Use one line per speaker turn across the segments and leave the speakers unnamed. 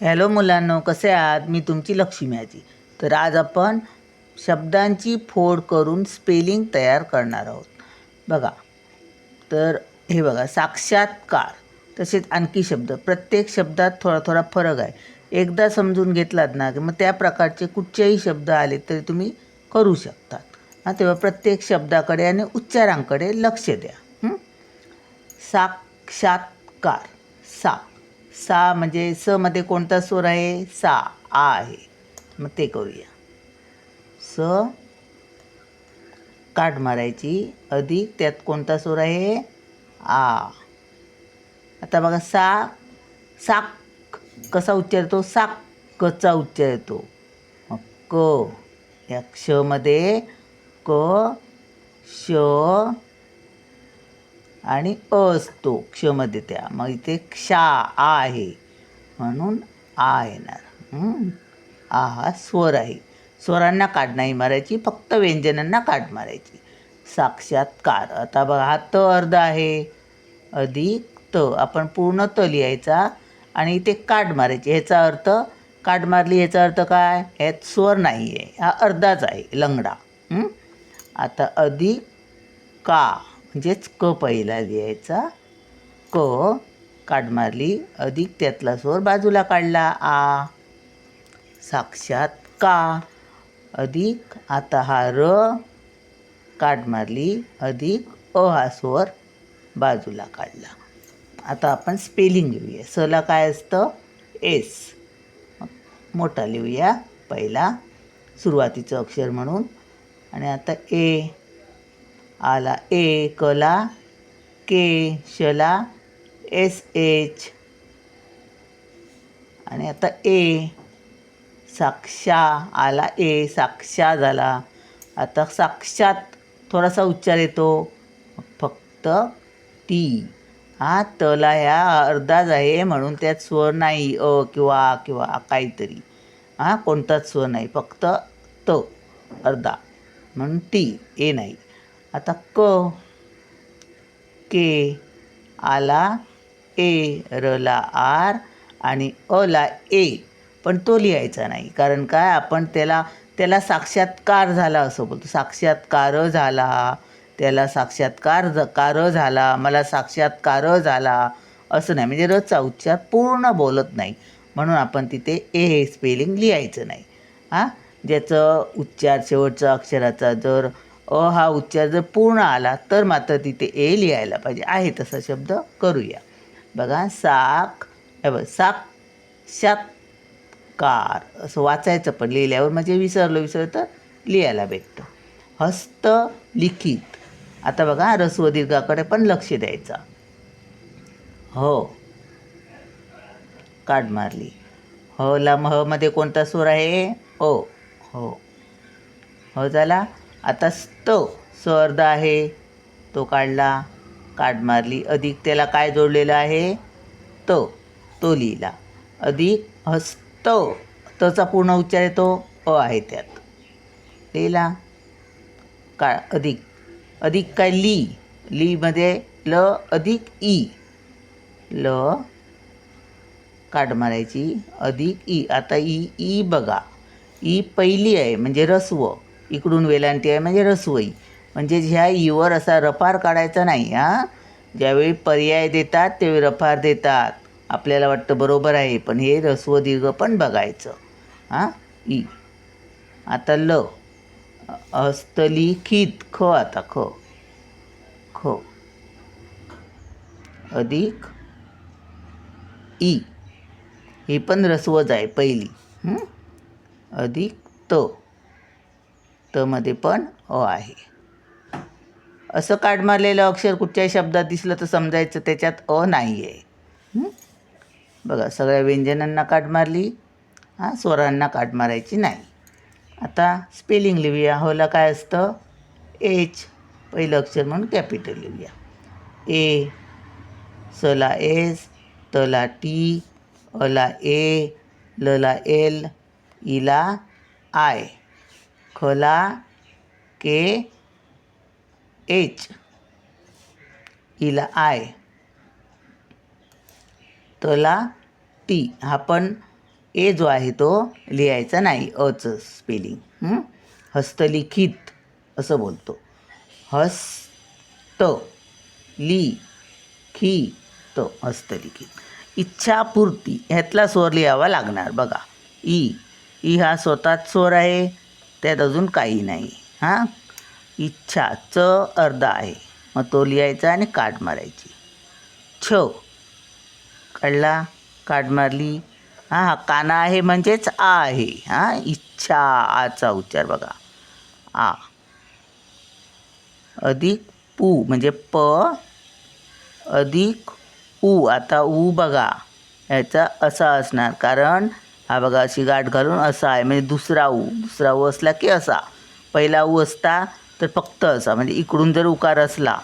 Hello मुलांनो कसे आहात? मी तुमची लक्ष्मी आजी तर आज आपण शब्दांची फोड करून स्पेलिंग तयार करणार आहोत. बघा. तर हे बघा साक्षात्कार. तसेच आणखी शब्द. प्रत्येक शब्दात थोडा थोडा फरक आहे. एकदा समजून घेतलात ना की मग त्या प्रकारचे कुठचेही शब्द आले तरी तुम्ही करू शकतात. हां तेव्हा प्रत्येक शब्दाकडे आणि उच्चारांकडे लक्ष द्या. साक्षात्कार. सा सा म्हणजे स मध्ये कोणता स्वर आहे? सा आ आहे. मग ते करूया. स काठ मारायची. अधिक त्यात कोणता स्वर आहे? आ. आता बघा सा साक कसा उच्चार येतो? साक कचा उच्चार येतो. मग क या क्षमध्ये क श आणि अ असतो क्षमध्ये त्या मग इथे क्षा आ आहे. म्हणून आ येणार. आ हा स्वर आहे. स्वरांना काढ नाही मारायची फक्त व्यंजनांना काढ मारायची. साक्षात्कार. आता बघा हा त अर्ध आहे. अधिक त. आपण पूर्ण त लिहायचा आणि इथे काढ मारायची. ह्याचा अर्थ काढ मारली ह्याचा अर्थ काय? ह्यात स्वर नाही आहे हा अर्धाच आहे लंगडा. आता अधिक का? म्हणजेच क पहिला लिहायचा. क काढ मारली अधिक त्यातला स्वर बाजूला काढला आ. साक्षात का. अधिक आता हा र. काढ मारली अधिक अ हा स्वर बाजूला काढला. आता आपण स्पेलिंग लिहूया. सला काय असतं? एस मोठा लिहूया. पहिला सुरुवातीचं अक्षर म्हणून. आणि आता ए आला. ए कला के शला एस एच. आणि आता ए साक्षा आला. ए साक्षा झाला. आता साक्षात थोडासा उच्चार येतो. फक्त टी. हा तला ह्या अर्धाच आहे म्हणून त्यात स्वर नाही. अ किंवा आ किंवा आ काहीतरी. हां कोणताच स्वर नाही. फक्त त अर्धा. म्हणून टी. ए नाही. आता क के आला ए रला आर आणि अला ए. पण तो लिहायचा नाही. कारण काय? आपण त्याला त्याला साक्षात्कार झाला असं बोलतो. साक्षात्कार झाला. त्याला साक्षात्कार ज कार झाला. मला साक्षात्कार झाला. असं नाही. म्हणजे रचा उच्चार पूर्ण बोलत नाही. म्हणून आपण तिथे ए हे स्पेलिंग लिहायचं नाही. हां? ज्याचं उच्चार शेवटचा अक्षराचा जर अ हा उच्चार जर पूर्ण आला तर मात्र तिथे ए लिहायला पाहिजे. आहे तसा शब्द करूया. बघा साक हे बघ साक शात्कार असं वाचायचं पण. लिहिल्यावर म्हणजे विसरलं विसरलं तर लिहायला भेटतं. हस्त लिखित. आता बघा रस्व दीर्घाकडे पण लक्ष द्यायचं. हो. काढ मारली. हला ला मध्ये कोणता सूर आहे? ओ. हो. हो झाला? आता स्त स अर्ध आहे. तो काढला काढ मारली. अधिक त्याला काय जोडलेलं आहे? त. तो लिहिला. अधिक हस्त. तचा पूर्ण उच्चार येतो अ आहे त्यात. लिहिला. का अधिक. अधिक काय ली? लीमध्ये ल अधिक ई. ल. काढ मारायची. अधिक ई. आता ई ई बघा. ई पहिली आहे म्हणजे रस्व. इकडून वेलांटी आहे म्हणजे रसवई म्हणजे ह्या ईवर असा रफार काढायचा नाही हां. ज्यावेळी पर्याय देतात त्यावेळी रफार देतात. आपल्याला वाटतं बरोबर आहे पण हे रस्व दीर्घ पण बघायचं हां. ई आता ल. हस्तलिखित ख आता ख. ख. अधिक. ई ही पण रसवच आहे पहिली. अधिक त. तमध्ये पण अ आहे. असं काढ मारलेलं अक्षर कुठच्याही शब्दात दिसलं तर समजायचं त्याच्यात अ नाही आहे बघा सगळ्या व्यंजनांना काढ मारली. हां स्वरांना काढ मारायची नाही. आता स्पेलिंग लिहूया. होला काय असतं? एच पहिलं अक्षर म्हणून कॅपिटल लिहूया. ए सला एस तला टी अला ए लला एल इला आय खला के एच. इला आय. तला टी. हा पण ए जो आहे तो लिहायचा नाही. अचं स्पेलिंग हस्तलिखित असं बोलतो. हस्त ली खी त हस्तलिखित. इच्छापूर्ती. ह्यातला स्वर लिहावा लागणार. बघा. ई. ई हा स्वतःच स्वर आहे. त्यात अजून काही नाही. हां? इच्छा च अर्धा आहे. मग तो लिहायचा आणि काट मारायची. छ. काढला काट मारली? हां हा काना आहे म्हणजेच आ आहे. हां? इच्छा आचा उच्चार बघा. आ. अधिक पू म्हणजे प अधिक ऊ आता ऊ बघा. याचा असा असणार कारण हा बघा अशी गाठ घालून असा आहे. म्हणजे दुसरा ऊ दुसरा ऊ असला की असा. पहिला ऊ असता तर फक्त असा. म्हणजे इकडून जर उकार असला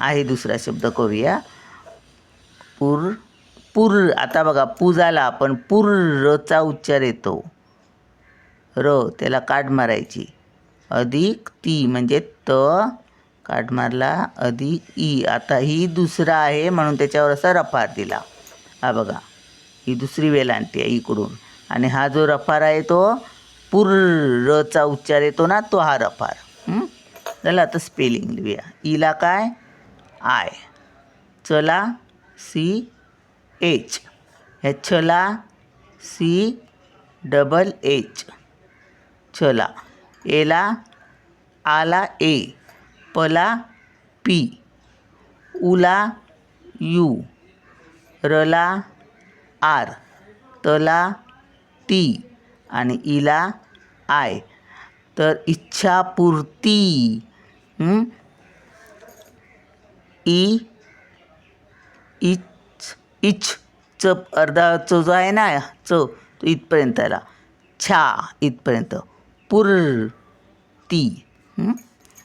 आहे दुसरा शब्द करूया. पूर पूर. आता बघा पू झाला पण पूर रचा उच्चार येतो. र त्याला काढ मारायची. अधिक ती म्हणजे त काढ मारला अधिक ई. आता ही दुसरा आहे म्हणून त्याच्यावर असा रफार दिला. हा बघा. ही दुसरी वेलांटी आहे इकडून. आणि हा जो रफार आहे तो पुर रचा उच्चार येतो ना तो हा रफार. चला आता स्पेलिंग लिहूया. ईला काय? आय. चला सी एच. ह्या छला सी डबल एच. छला एला आला ए. पला पी. उला यू. रला आर. तला टी आणि इला आय. तर इच्छापूर्ती इ ई इच इच च अर्धा च जो आहे ना च तो इथपर्यंत आला. छा इथपर्यंत. पुर ती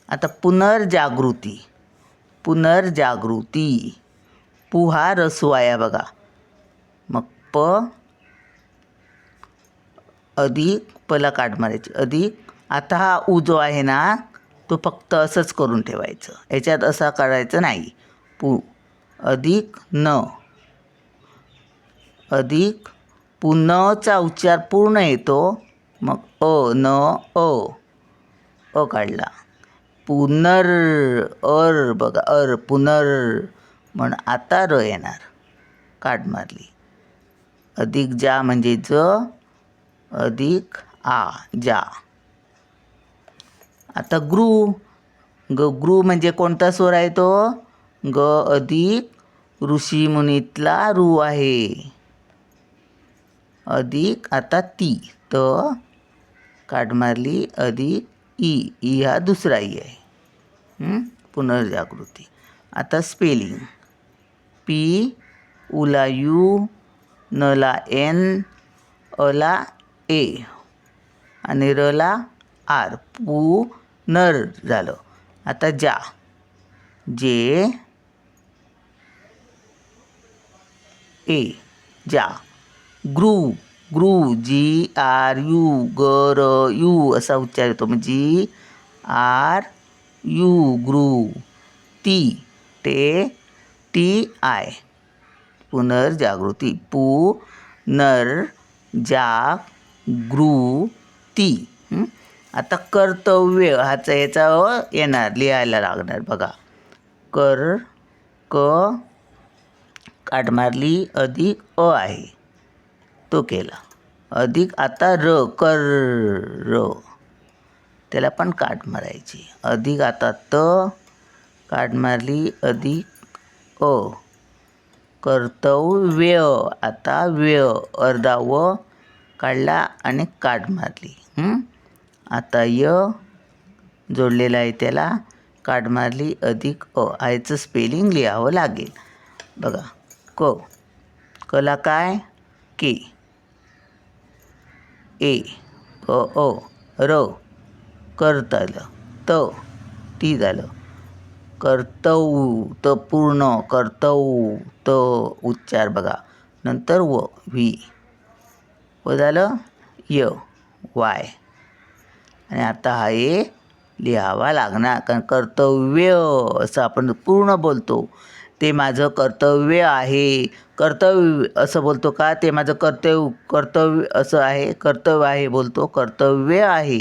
आता पुनर्जागृती पुनर्जागृती पुहा रसू आहे बघा. मग प अधिक पला काट मारायची. अधिक आता हा उ जो आहे ना तो फक्त असंच करून ठेवायचं. याच्यात असा करायचं नाही. पु अधिक न. अधिक पुनचा उच्चार पूर्ण येतो. मग अ न अ. अ काढला. पुनर अर बघा अर पुनर. म्हण आता र येणार. काढ मारली. अधिक जा म्हणजे ज अधिक आ जा. आता ग्रू ग ग्रू म्हणजे कोणता स्वर आहे तो? ग अधिक ऋषी मुनीतला रू आहे. अधिक आता ती त काढ मारली अधिक ई ई हा दुसरा ई आहे पुनर्जागृती. आता स्पेलिंग पी उला यू नला एन अला ए आणि रला आर. पू नर झालं. आता जा जे ए जा ग्रू ग्रू जी आर यू ग र यू असा उच्चार येतो. मग जी आर यू ग्रू ती टे टी आय. पुनर्जागृती पू नर जाग ग्रू ती आता कर्तव्य ह्याचा याचा अ हो, येणार लिहायला लागणार बघा. कर क काट मारली अधिक अ आहे. तो केला. अधिक आता र कर र. त्याला पण काट मारायची. अधिक आता त काट मारली अधिक अ. कर्तव्य. आता व्य अर्धा व काढला आणि काट मारली. आता य जोडलेला आहे त्याला. काट मारली अधिक अ. आयचं स्पेलिंग लिहावं लागेल. बघा. क. कला काय? के. ए. क अ. र. कर्तलं. त. ती झालं. कर्तव त पूर्ण कर्तव त उच्चार बघा. नंतर व व्ही. व झालं य वाय. आणि आता हा ए लिहावा लागणार कारण कर्तव्य असं आपण पूर्ण बोलतो. ते माझं कर्तव्य आहे. कर्तव्य असं बोलतो का? ते माझं कर्तव्य कर्तव्य असं आहे. कर्तव्य आहे बोलतो कर्तव्य आहे.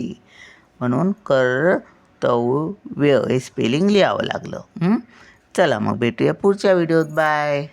म्हणून कर कर्तव्य हे स्पेलिंग लिहावं लागलं. चला मग भेटूया पुढच्या व्हिडिओत बाय